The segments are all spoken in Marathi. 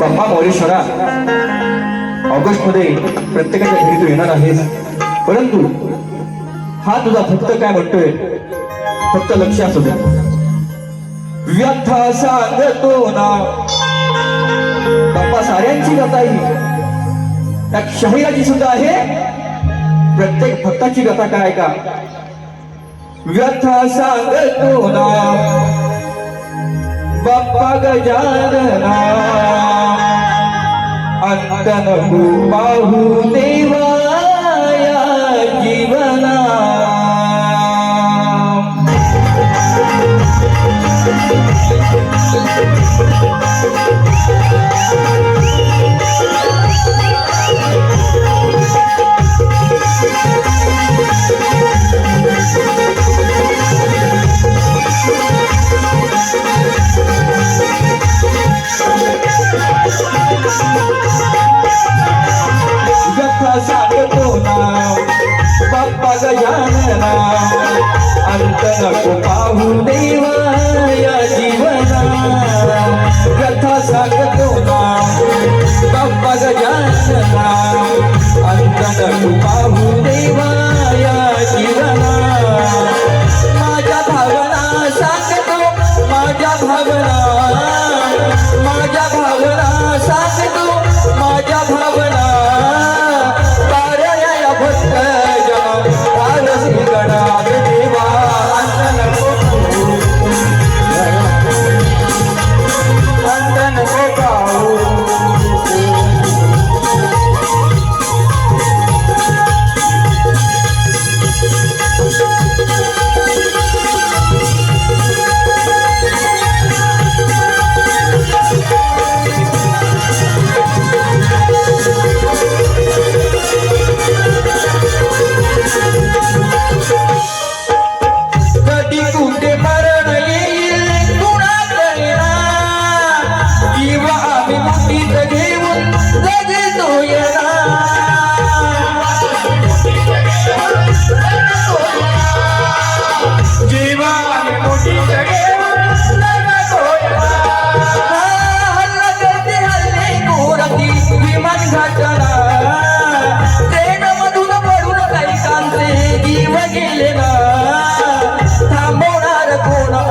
बाप्पा मोरेश्वरा ऑगस्टमध्ये प्रत्येकाच्या घरी तू येणार आहेस. परंतु हा तुझा फक्त काय म्हणतोय? फक्त लक्ष असू दे. व्यथा सांगतो ना. बाप्पा साऱ्यांची कथा ही त्या शहिराची सुद्धा आहे. प्रत्येक भक्ताची कथा काय का? व्यथा सांगतो ना. बाप्पा गजानना अंत नको पाहू देवा. बाप्पा गजानना अंत नको पाहू देवा या जीवना कथा सांगतो ना बाप्पा गजानना अंत नको पाहू देवा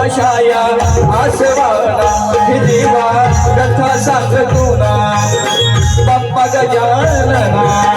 अशाया आसवाना हे देवा कथा सांगतो ना बाप्पा गजानना.